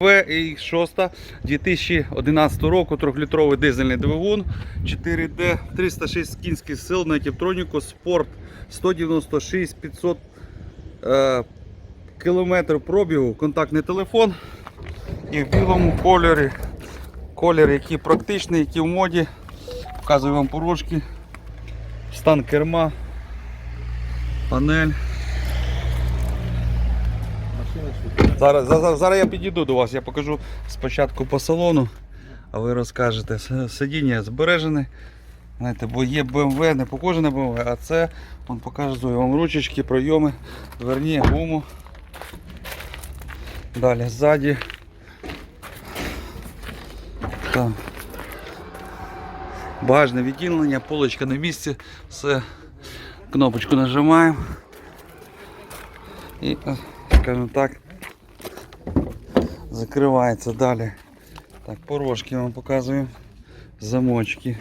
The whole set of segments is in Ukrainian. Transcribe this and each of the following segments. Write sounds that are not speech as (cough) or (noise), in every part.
VX6 2011 року, 3-літровий дизельний двигун, 4D, 306 кінських сил на Тіптроніку, спорт 196 500 е, кілометрів пробігу, контактний телефон і в білому кольорі. Колір, який практичний, який в моді. Показую вам порожки, стан керма, панель. Зараз, зараз, зараз я підійду до вас, я покажу спочатку по салону, а ви розкажете. Сидіння збережене. Знаєте, бо є BMW, не похоже на BMW, а це он показую вам ручечки, пройоми, дверні, гуму. Далі ззаді. Так. Багажне відділення, полочка на місці, все. Кнопочку нажимаємо. І, е, скажімо так, закривається далі. Так, порожки вам показуємо. Замочки,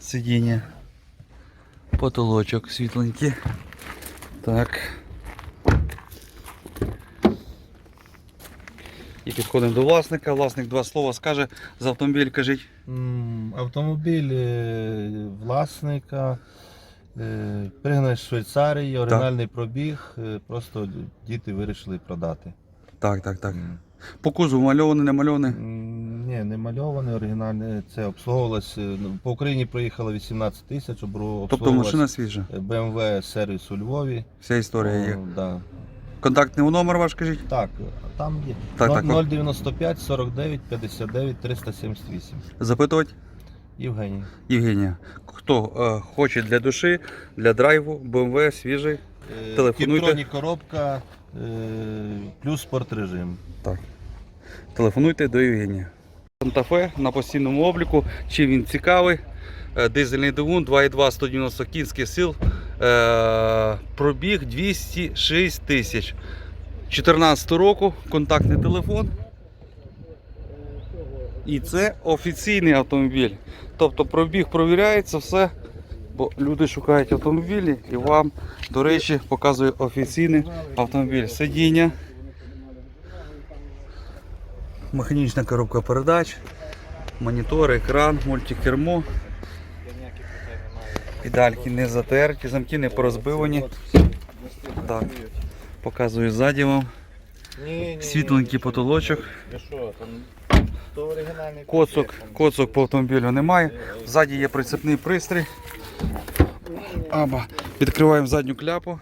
сидіння, потолочок світленький. Так. І підходимо до власника. Власник два слова скаже за автомобіль, кажіть. Автомобіль е, власника, е, з Швейцарії, оригінальний пробіг, е, просто діти вирішили продати. Так, так, так. По кузову мальований, не мальований. Ні, не мальований, оригінальний. Це обслуговувалось. е, ну, По Україні проїхало 18 тисяч, Тобто машина свіжа. BMW сервіс у Львові. Вся історія є. О, да. Контактний номер ваш, кажіть? Так, там є. Так, так. 095 49 59 378. Запитувати? Євгеній. Євгенія. Хто е, хоче для душі, для драйву, BMW свіжий. Е, Телефонуйте. Кіптроні коробка е, плюс спорт режим. Телефонуйте до Євгенія. Санта-Фе на постійному обліку. Чи він цікавий? Е, Дизельний двигун 2,2 190 кінських сил. Е, Пробіг 206 тисяч. 14 року контактний телефон. І це офіційний автомобіль. Тобто пробіг провіряється все. Бо люди шукають автомобілі і вам, до речі, показує офіційний автомобіль. Сидіння. Механічна коробка передач, монітор, екран, мультикермо. Педальки не затерті, замки не порозбивані. Так, показую ззаді вам. Світленький потолочок. Коцок, коцок по автомобілю немає. Ззаді є прицепний пристрій. Аба. Відкриваємо задню кляпу.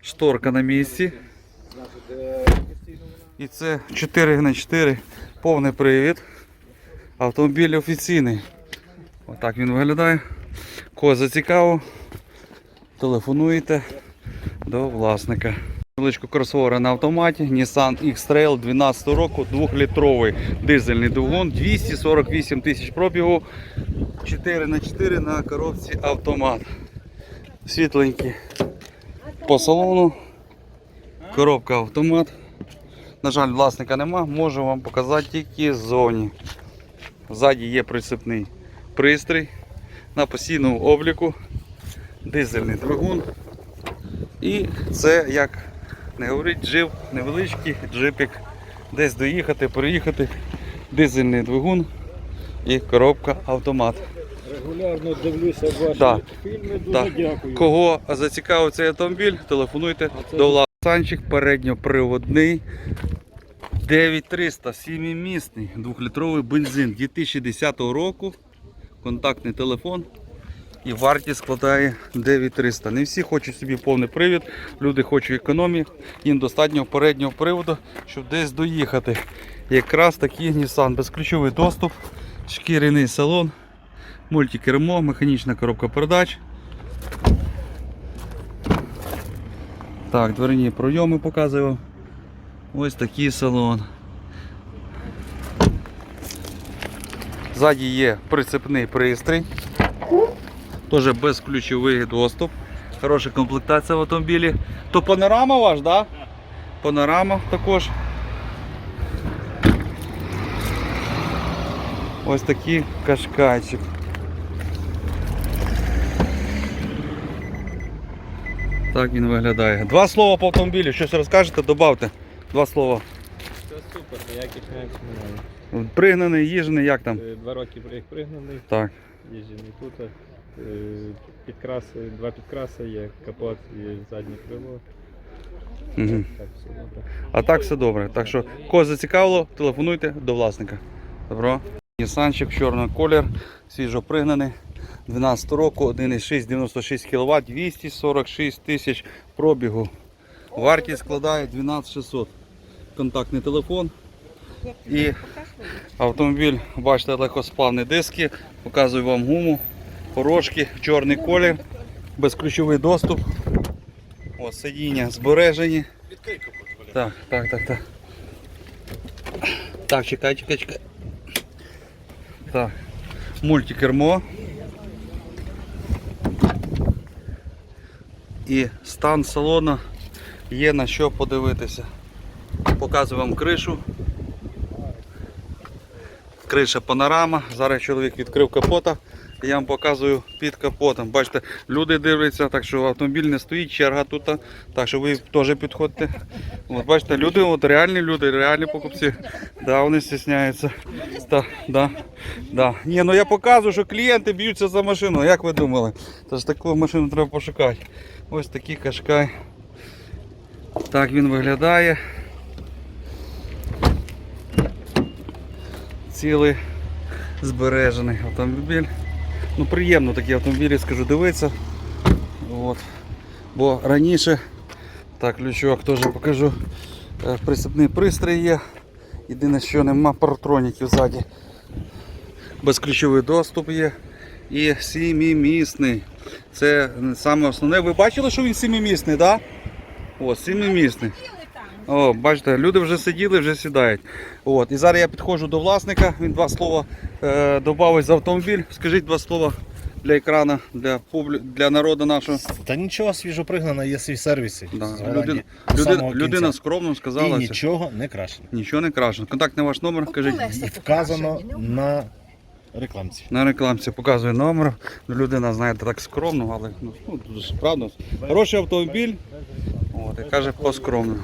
Шторка на місці. І це 4 на 4 повний привід. Автомобіль офіційний. Отак він виглядає. Кого зацікаво, телефонуєте до власника. Величку кросовера на автоматі Nissan X-Trail 12 року, 2-літровий дизельний двигун, 248 тисяч пробігу, 4 на 4 на коробці автомат. Світленький по салону, коробка автомат. На жаль, власника нема, можу вам показати тільки ззовні. Ззаді є прицепний пристрій на постійному обліку, дизельний двигун. І це, як не говорить, джип, невеличкий джипік. Десь доїхати, переїхати, дизельний двигун і коробка автомат. Регулярно дивлюся ваші Так. фільми, дуже Так. дякую. Кого зацікавив цей автомобіль, телефонуйте це до власного. Санчик передньоприводний 9300, 7-місний, 2-літровий бензин 2010 року. Контактний телефон. І вартість складає 9300. Не всі хочуть собі повний привід, люди хочуть економії, їм достатньо переднього приводу, щоб десь доїхати. Якраз такий Nissan, безключовий доступ, шкіряний салон, мультикермо, механічна коробка передач. Так, дверні пройоми показую. Ось такий салон. Ззаді є прицепний пристрій. Теж безключовий доступ. Хороша комплектація в автомобілі. То панорама ваш, да? Панорама також. Ось такий кашкайчик. Так він виглядає. Два слова по автомобілю. Щось розкажете, добавте. Два слова. Все супер, ніяких немає. Пригнаний, їжений, як там? Е, Два роки пригнаний, Так. їжджений тут. е, Підкраси, два підкраси є, капот і заднє крило. Угу. Так, все добре. А так все добре. Так що, кого зацікавило, телефонуйте до власника. Добро. Нісанчик, чорний колір, свіжо пригнаний. 12 року, 1,6, 96 кВт, 246 тисяч пробігу. Вартість складає 12600. Контактний телефон. І автомобіль, бачите, легкосплавні диски. Показую вам гуму, порошки, чорний колір, безключовий доступ. О, сидіння збережені. Так, так, так, так. Так, чекай, чекай, чекай. Так. Мультикермо. І стан салону є на що подивитися. Показую вам кришу. Криша панорама. Зараз чоловік відкрив капота. Я вам показую під капотом. Бачите, люди дивляться, так що автомобіль не стоїть, черга тут. Так що ви теж підходьте. От бачите, люди, от реальні люди, реальні покупці. Да, вони стісняються. Да, да, да. Ні, ну я показую, що клієнти б'ються за машину. Як ви думали? Тож таку машину треба пошукати. Ось такий кашкай. Так він виглядає. Цілий збережений автомобіль. Ну приємно такі автомобілі, скажу, дивитися. От. Бо раніше, так, ключок теж покажу. Е, Присипний пристрій є. Єдине, що нема паратроніків ззаді. Безключовий доступ є. І сімімісний. Це саме основне. Ви бачили, що він сімимісний, так? Да? О, сімимісний. О, бачите, люди вже сиділи, вже сідають. От. І зараз я підходжу до власника, він два слова е, додавить за автомобіль. Скажіть два слова для екрану, для, публі... для народу нашого. Та нічого свіжо пригнано, є свій сервіси. Да. Людина, людина, людина скромно сказала. це. нічого не краще. Нічого не краще. Контактний ваш номер, кажіть. Вказано на рекламці. На рекламці показує номер. Ну, Людина, знаєте, так скромно, але ну, ну, дуже правда. Хороший автомобіль. От, і каже по-скромно.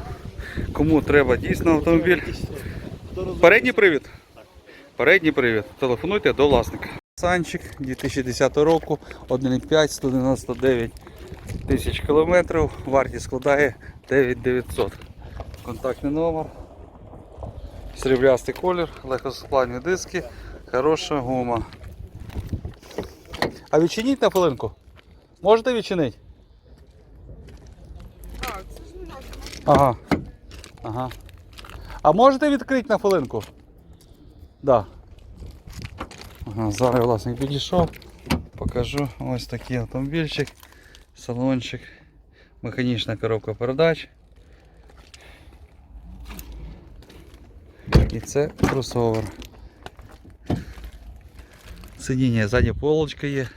Кому треба дійсно автомобіль. Передній привід. Передній привід. Телефонуйте до власника. Санчик 2010 року, 1,5, 199 тисяч кілометрів. Вартість складає 9900. Контактний номер. Сріблястий колір, легкосплавні диски, хороша гума. А відчиніть на хвилинку? Можете відчинити? Ага. Ага. А можете відкрити на хвилинку? Да. Ага, зараз власник підійшов. Покажу ось такий автомобільчик, салончик, механічна коробка передач. І це кросовер. Сидіння ззаді полочка є.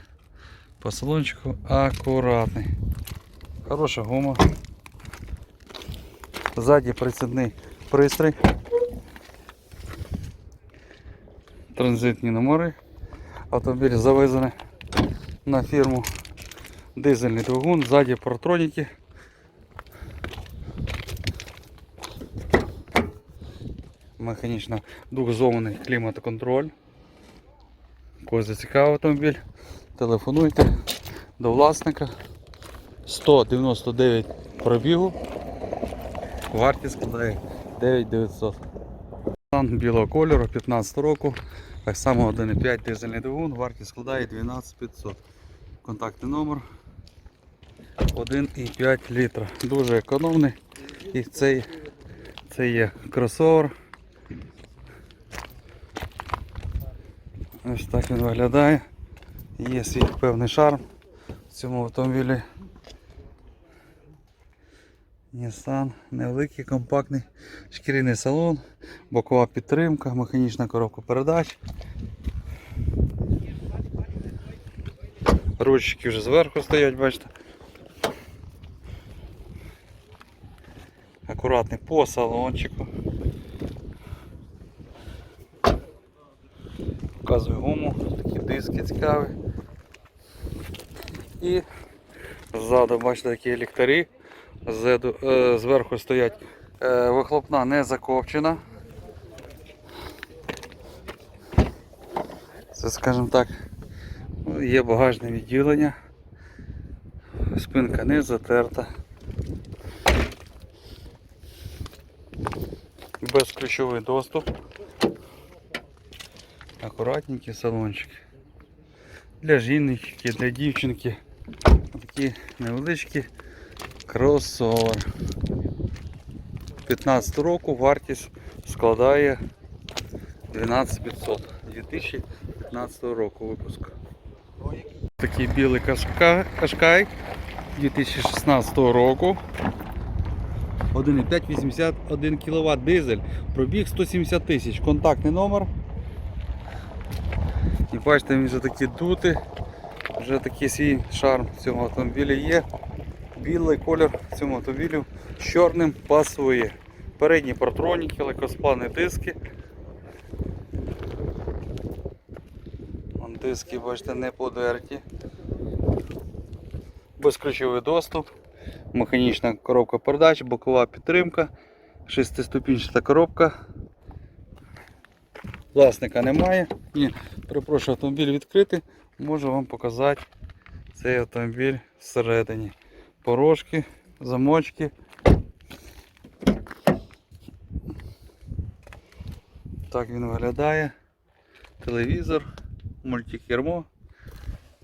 По салончику акуратний. Хороша гума. Ззаді прицідний пристрій. Транзитні номери. Автомобіль завезений на фірму. Дизельний двигун, ззаді партроніки. Механічно двохзонний кліматоконтроль. Когось зацікавив автомобіль. Телефонуйте до власника. 199 пробігу. Вартість складає 9900. Стан білого кольору 15 року. Так само 1,5 дизельний двигун, вартість складає 12500. Контактний номер 1,5 літра. Дуже економний. І цей це є кросовер. Ось так він виглядає. Є свій певний шарм в цьому автомобілі. Nissan, невеликий, компактний шкіряний салон, бокова підтримка, механічна коробка передач. Ручки вже зверху стоять, бачите. Акуратний по салончику. показую гуму, такі диски цікаві. І ззаду бачите такі ліхтарі, ззаду, е, зверху стоять е, вихлопна не закопчена. Це, скажімо так, є багажне відділення, спинка не затерта. Безключовий доступ. Акуратненький салончик. Для жіночки, для дівчинки. Такі невеличкі кросовер. 15 року вартість складає 12500 2015 року випуску. Такий білий кашка, кашкай 2016 року. 1,5 81 кВт дизель, пробіг 170 тисяч, контактний номер. І бачите, він вже такий дутий, вже такий свій шарм в цьому автомобілі є. Білий колір цьому автомобілі з чорним пасує. Передні партроніки, легкосплавні диски. Диски, бачите, не подерті. Безключовий доступ, механічна коробка передач, бокова підтримка, шестиступінчата коробка. Власника немає. Ні, перепрошую, автомобіль відкритий. Можу вам показати цей автомобіль всередині. Порожки, замочки. Так він виглядає. Телевізор, мультикермо,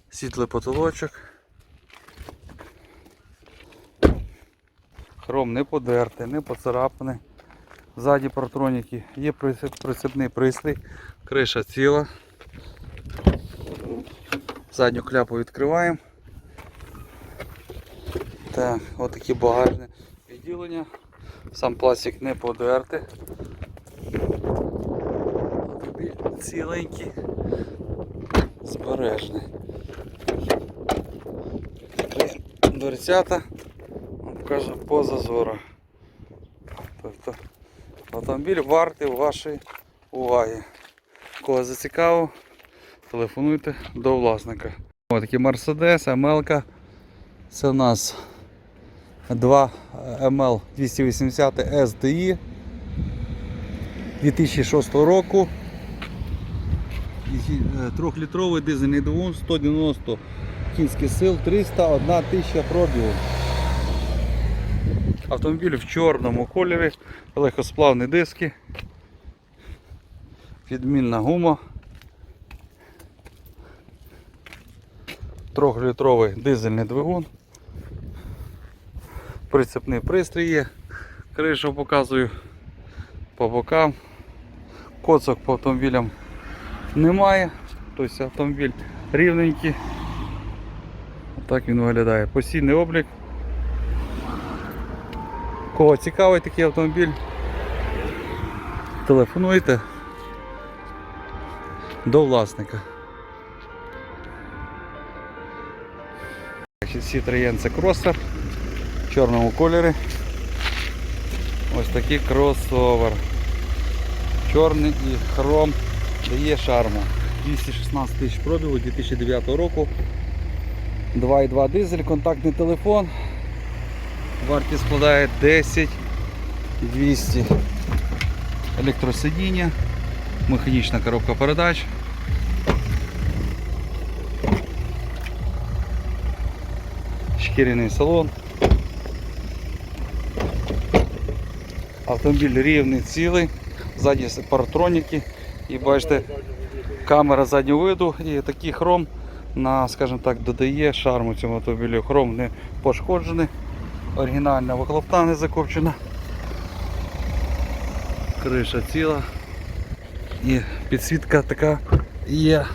світлий потолочок. Хром не подертий, не поцарапаний. Ззаді партроніки є прицеп- прицепний пристрій, криша ціла. Задню кляпу відкриваємо. Так, отакі багажне відділення. Сам пластик не. Автомобіль ціленький, збережний. Дверцята, покажу по зазору. Тобто автомобіль вартий вашої уваги. Кого зацікавив, телефонуйте до власника. Ось такий Mercedes, ML. Це у нас 2 ML 280 SDI 2006 року. Е, Трьохлітровий дизельний двигун 190 кінських сил 301 тисяча пробігу. Автомобіль в чорному кольорі, легкосплавні диски, відмінна гума. Трьохлітровий дизельний двигун. Прицепний пристрій є. Кришу показую по бокам. Коцок по автомобілям немає. Тобто автомобіль рівненький. Так він виглядає. Постійний облік. Кого цікавий такий автомобіль, телефонуйте до власника. Citroen це кросер в чорному кольорі. Ось такий кросовер. Чорний і хром дає шарму. 216 тисяч пробігу 2009 року. 2,2 дизель, контактний телефон. Вартість складає 10 200 електросидіння, механічна коробка передач. Шкіряний салон. Автомобіль рівний, цілий, ззаді паратроніки і бачите камера заднього виду і такий хром на, скажімо так, додає шарму цьому автомобілю. Хром не пошкоджений. Оригінальна вихлопна не закопчена. Криша ціла. І підсвітка така є.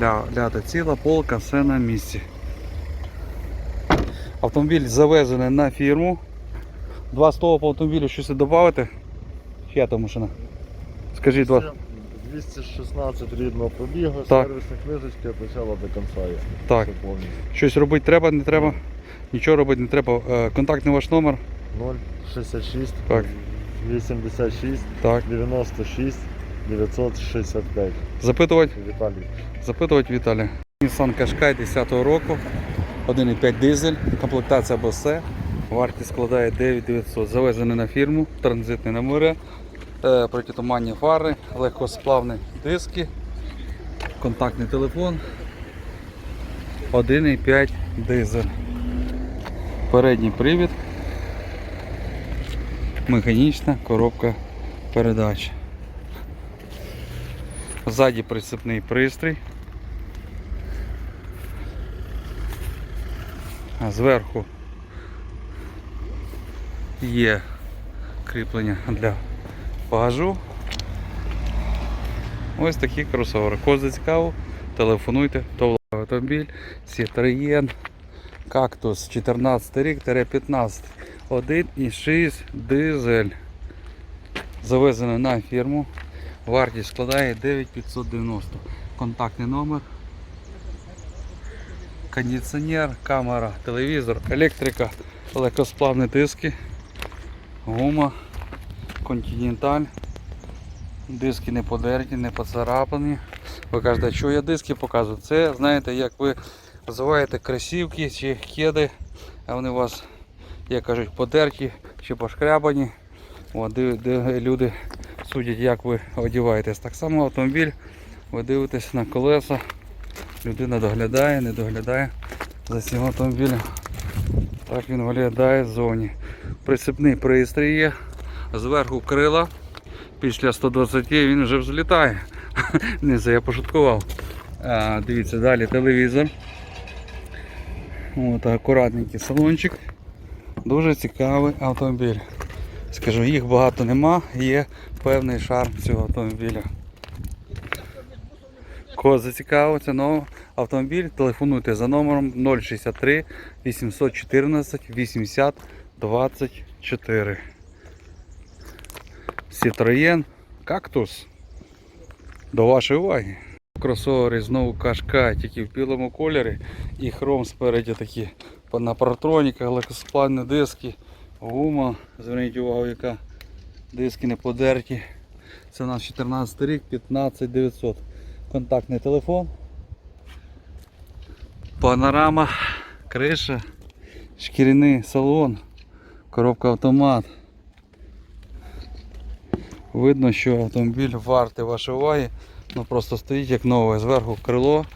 Ля, ляда ціла, полка, все на місці. Автомобіль завезений на фірму. Два слова по автомобілю щось додати? Чия там машина? Скажіть два. 216 рідного пробігу, Так. сервісна книжечка початку до кінця є. Так. Все повністю. Щось робити треба, не треба. Нічого робити не треба. Е, Контактний ваш номер. 066 Так. 86 Так. 96 965. Запитувати. Віталій. Запитувати Віталія. Nissan Qashqai 10 року, 1,5 дизель, комплектація БС, вартість складає 9900. Завезений на фірму, транзитний на море. Е, протитуманні фари, легкосплавні диски, контактний телефон, 1,5 дизель. Передній привід, механічна коробка передач. Ззаді прицепний пристрій. А зверху є кріплення для багажу. Ось такі кросовери. Кого зацікавив, телефонуйте, то автомобіль, Citroën, Cactus 14 рік 15 1,6 дизель. Завезено на фірму. Вартість складає 9590. Контактний номер. Кондиціонер, камера, телевізор, електрика, легкосплавні диски, гума, континенталь. Диски не подерті, не поцарапані. Ви кажете, що я диски показую? Це знаєте, як ви називаєте кросівки чи кеди, а вони у вас, як кажуть, подерті чи пошкрябані. От, де, де люди судять, як ви одягаєтесь. Так само автомобіль, ви дивитесь на колеса, людина доглядає, не доглядає за цим автомобілем. Так він виглядає ззовні. Прицепний пристрій є, зверху крила. Після 120 він вже взлітає. (laughs) Не це я пошуткував. А, дивіться, далі телевізор. От, акуратненький салончик. Дуже цікавий автомобіль. Скажу, їх багато нема, є певний шарм цього автомобіля. Кого зацікавиться новий автомобіль, телефонуйте за номером 063 814 80 24. Citroën Cactus. До вашої уваги. Кросовери знову кашка, тільки в білому кольорі і хром спереді такі на паратроніках, легкосплавні диски, гума. Зверніть увагу, яка диски не подерті. Це у нас 14 рік, 15900. Контактний телефон. Панорама, криша, шкіряний салон, коробка автомат. Видно, що автомобіль вартий вашої уваги. Ну просто стоїть як нове. Зверху крило.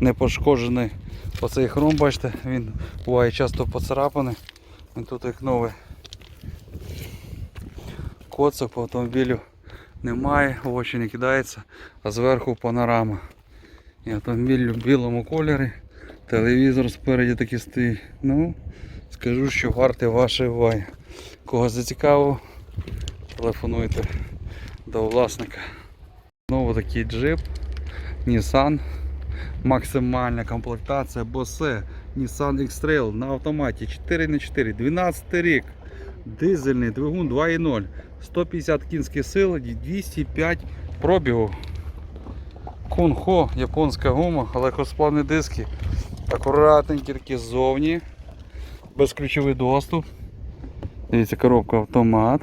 Не пошкоджений оцей хром, бачите, він буває часто поцарапаний. Він тут як новий. Коцок по автомобілю немає, очі не кидається, а зверху панорама. І автомобіль в білому кольорі, телевізор спереді такий стоїть. Ну, скажу, що вартий вашої уваги. Кого зацікавив, телефонуйте до власника. Знову такий джип Nissan. Максимальна комплектація Bose Nissan X-Trail на автоматі 4х4, 12 рік. Дизельний двигун 2.0, 150 кінських сил, 205 пробігу. Кунхо, японська гума, легкосплавні диски. Акуратненькі такі ззовні. Безключовий доступ. Дивіться, коробка автомат.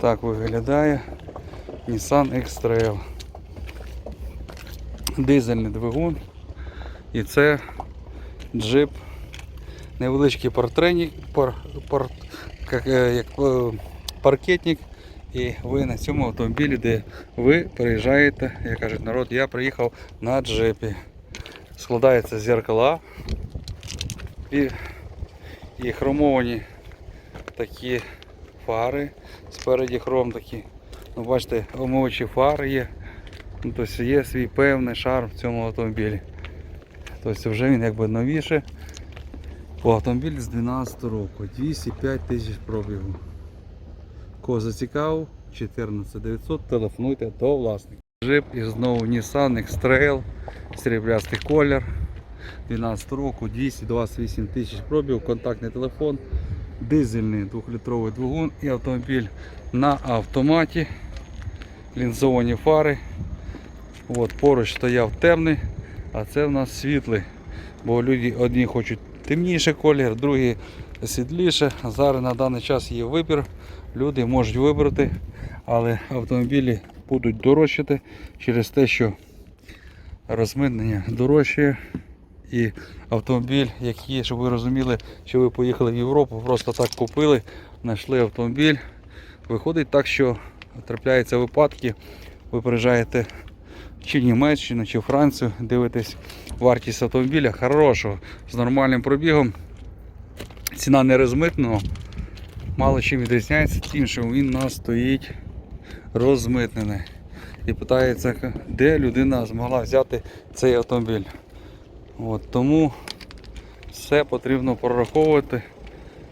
Так виглядає Nissan X-Trail. Дизельний двигун. І це джип. Невеличкий портренік, пар, пар, як, е, як е, паркетник. І ви на цьому автомобілі, де ви приїжджаєте, як кажуть народ, я приїхав на джипі. Складаються зеркала і, і хромовані такі фари. Спереді хром такі. Ну, бачите, омовичі фари є. Ну, тобто є свій певний шарм в цьому автомобілі. Тобто вже він якби новіше. Автомобіль з 12 року. 205 тисяч пробігу. Кого зацікавив, 14900, телефонуйте до власника. Джип і знову Nissan X-Trail, сріблястий колір. 12 року, 228 тисяч пробігу, контактний телефон, дизельний 2-літровий двигун і автомобіль на автоматі, лінзовані фари. От, поруч стояв темний, а це в нас світлий. Бо люди одні хочуть темніший колір, другі світліше. Зараз на даний час є вибір. Люди можуть вибрати, але автомобілі будуть дорожчати через те, що розмитнення дорожчає І автомобіль, який, щоб ви розуміли, що ви поїхали в Європу, просто так купили, знайшли автомобіль. Виходить так, що трапляються випадки, ви приїжджаєте чи в Німеччину, чи в Францію, дивитесь вартість автомобіля хорошого, з нормальним пробігом. Ціна не розмитнена, мало чим відрізняється тим, що він у нас стоїть розмитнений. І питається, де людина змогла взяти цей автомобіль. От, тому все потрібно прораховувати.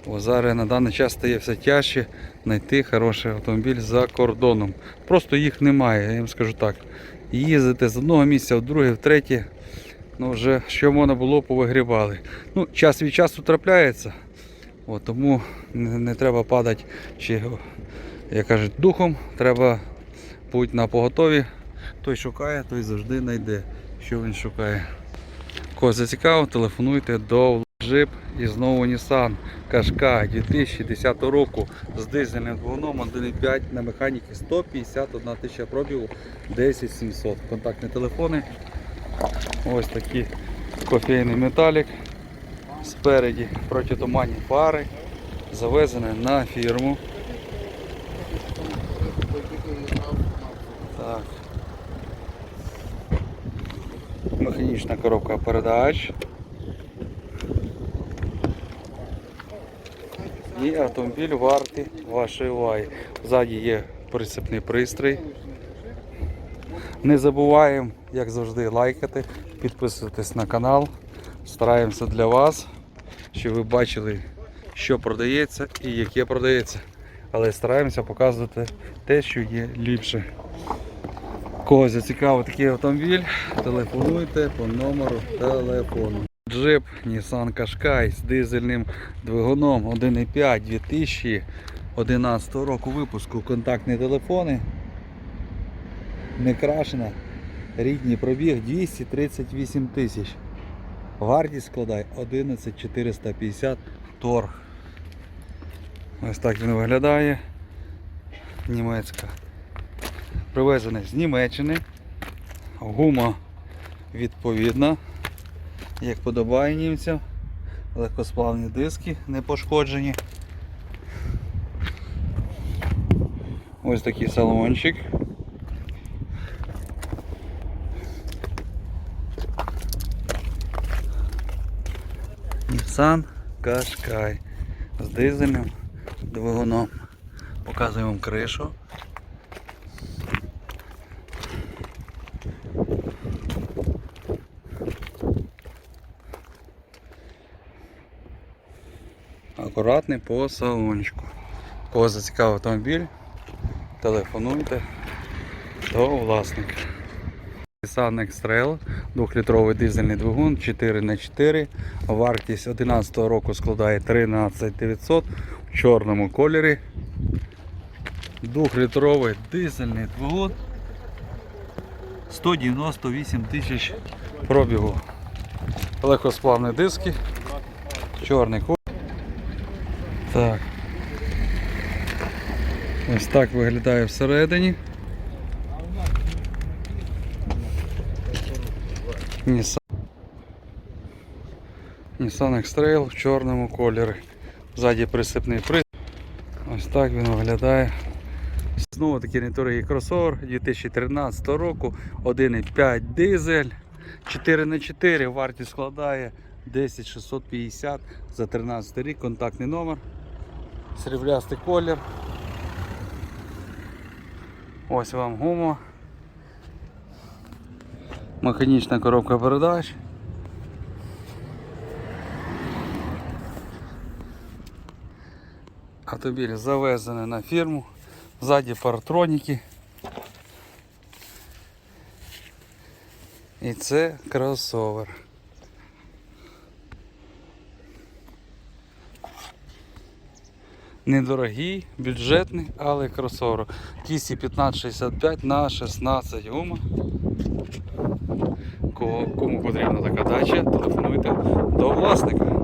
Бо зараз на даний час стає все тяжче знайти хороший автомобіль за кордоном. Просто їх немає, я вам скажу так. Їздити з одного місця в друге, в третє. Ну вже що можна було, повигрібали. Ну, час від часу трапляється. От, тому не, не треба падати чи, як кажуть, духом. Треба бути на поготові. Той шукає, той завжди знайде, що він шукає. Кого зацікавив, телефонуйте до Jeep і знову Nissan Qashqai 2010 року з дизельним двигуном 1.5 на механіки 151 тисяча пробігу 10700. Контактні телефони. Ось такий кофейний металік. Спереді протитуманні фари. Завезене на фірму. Так. Механічна коробка передач. І автомобіль вартий вашої уваги. Ззаді є прицепний пристрій. Не забуваємо, як завжди, лайкати, підписуватись на канал. Стараємося для вас, щоб ви бачили, що продається і яке продається. Але стараємося показувати те, що є ліпше. Кого зацікавив такий автомобіль, телефонуйте по номеру телефону. Джип Nissan Qashqai з дизельним двигуном 1.5 2011 року випуску. Контактні телефони. Не крашена. Рідний пробіг 238 тисяч. Вартість складає 11 450 торг. Ось так він виглядає. Німецька. Привезений з Німеччини. Гума відповідна, як подобає німцям. Легкосплавні диски не пошкоджені. Ось такий салончик. Nissan Qashqai з дизельним двигуном. Показуємо вам кришу. Акуратний по салончику. Кого зацікавив автомобіль, телефонуйте до власника. Nissan X-Trail, 2-літровий дизельний двигун 4х4. Вартість 2011 року складає 13 900 в чорному кольорі. 2-літровий дизельний двигун 198 тисяч пробігу. Легкосплавні диски, чорний колір. Так. Ось так виглядає всередині. Nissan Nissan X-Trail в чорному кольорі. Ззаді присипний приз. Ось так він виглядає. Знову таки неторгий кросовер 2013 року, 1,5 дизель, 4х4, вартість складає 10650 за 13 рік, контактний номер, сріблястий колір. Ось вам гума. Механічна коробка передач. Автомобіль завезений на фірму. Ззаді паратроніки. І це кросовер. Недорогий, бюджетний, але кросовер. Кісі 1565 на 16 гума. Кому потрібна така дача, телефонуйте до власника.